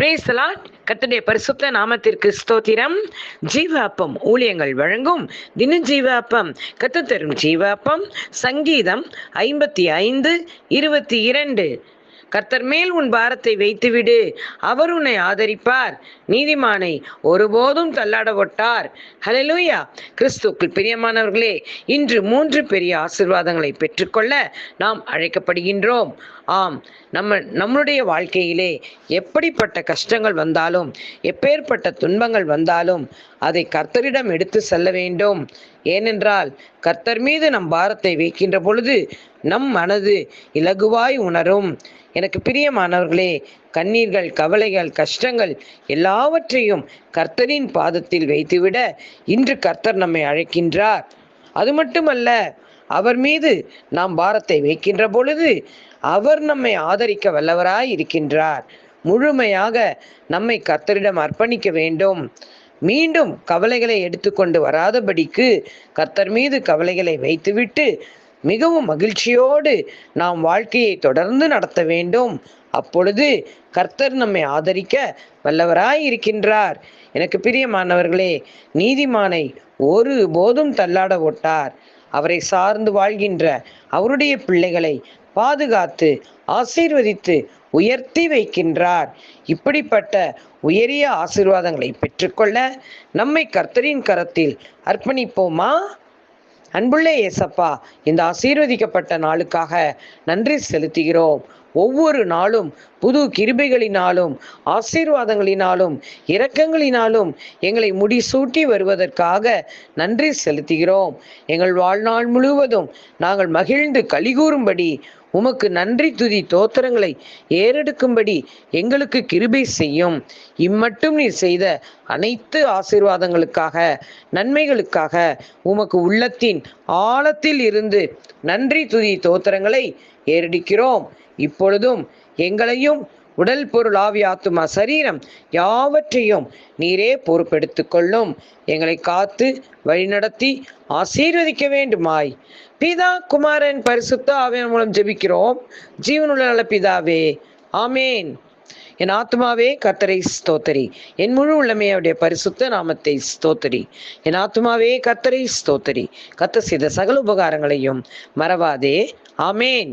பிரேசலா கத்துடைய பரிசுத்த நாமத்திற்கு ஸ்தோத்திரம். ஜீவாப்பம் ஊழியங்கள் வழங்கும் தின ஜீவாப்பம் கத்து தரும் ஜீவாப்பம். சங்கீதம் ஐம்பத்தி ஐந்து இருபத்தி இரண்டு. கர்த்தர் மேல் உன் பாரத்தை வைத்துவிடு. அவர் உன்னை ஆதரிப்பார். நீதிமானை ஒருபோதும் தள்ளாட ஒட்டார். ஹலலூயா கிறிஸ்துக்குள் பிரியமானவர்களே இன்று மூன்று பெரிய ஆசிர்வாதங்களை பெற்றுக்கொள்ள நாம் அழைக்கப்படுகின்றோம். ஆம் நம்ம நம்முடைய வாழ்க்கையிலே எப்படிப்பட்ட கஷ்டங்கள் வந்தாலும் எப்பேற்பட்ட துன்பங்கள் வந்தாலும் அதை கர்த்தரிடம் எடுத்து செல்ல வேண்டும். ஏனென்றால் கர்த்தர் மீது நம் பாரத்தை வைக்கின்ற பொழுது நம் மனது இலகுவாய் உணரும். எனக்கு பிரியமானவர்களே கண்ணீர்கள் கவலைகள் கஷ்டங்கள் எல்லாவற்றையும் கர்த்தரின் பாதத்தில் வைத்துவிட இன்று கர்த்தர் நம்மை அழைக்கின்றார். அது மட்டுமல்ல அவர் மீது நாம் பாரத்தை வைக்கின்ற பொழுது அவர் நம்மை ஆதரிக்க வல்லவராய் இருக்கின்றார். முழுமையாக நம்மை கர்த்தரிடம் அர்ப்பணிக்க வேண்டும். மீண்டும் கவலைகளை எடுத்துக்கொண்டு வராதபடிக்கு கர்த்தர் மீது கவலைகளை வைத்துவிட்டு மிகவும் மகிழ்ச்சியோடு நாம் வாழ்க்கையை தொடர்ந்து நடத்த வேண்டும். அப்பொழுது கர்த்தர் நம்மை ஆதரிக்க வல்லவராய் இருக்கின்றார். எனக்கு பிரியமானவர்களே நீதிமானை ஒரு போதும் தள்ளாட ஒட்டார். அவரை சார்ந்து வாழ்கின்ற அவருடைய பிள்ளைகளை பாதுகாத்து ஆசீர்வதித்து உயர்த்தி வைக்கின்றார். இப்படிப்பட்ட உயரிய ஆசீர்வாதங்களை பெற்றுக்கொள்ள நம்மை கர்த்தரின் கரத்தில் அர்ப்பணிப்போமா? அன்புள்ள ஏசப்பா இந்த ஆசீர்வதிக்கப்பட்ட நாளுக்காக நன்றி செலுத்துகிறோம். ஒவ்வொரு நாளும் புது கிருபைகளினாலும் ஆசீர்வாதங்களினாலும் இரக்கங்களினாலும் எங்களை முடிசூட்டி வருவதற்காக நன்றி செலுத்துகிறோம். எங்கள் வாழ்நாள் முழுவதும் நாங்கள் மகிழ்ந்து கலிகூறும்படி உமக்கு நன்றி துதி தோத்திரங்களை ஏறெடுக்கும்படி எங்களுக்கு கிருபை செய்யும். இம்மட்டும் நீர் செய்த அனைத்து ஆசீர்வாதங்களுக்காக நன்மைகளுக்காக உமக்கு உள்ளத்தின் ஆழத்தில் இருந்து நன்றி துதி தோத்திரங்களை ஏறடிக்கிறோம். இப்பொழுதும் எங்களையும் உடல் பொருள் ஆவி ஆத்துமா சரீரம் யாவற்றையும் நீரே பொறுப்பெடுத்து கொள்ளும். எங்களை காத்து வழிநடத்தி ஆசீர்வதிக்க வேண்டுமாய். பிதா குமாரன் பரிசுத்த ஆவியின் மூலம் ஜெபிக்கிறோம். ஜீவனுள்ள நல்ல பிதாவே ஆமேன். என் ஆத்மாவே கத்தரை ஸ்தோத்தரி. என் முழு உள்ளமே அவருடைய பரிசுத்த நாமத்தை ஸ்தோத்தரி. என் ஆத்மாவே கத்தரை ஸ்தோத்தரி. கத்த செய்த சகல உபகாரங்களையும் மறவாதே. ஆமேன்.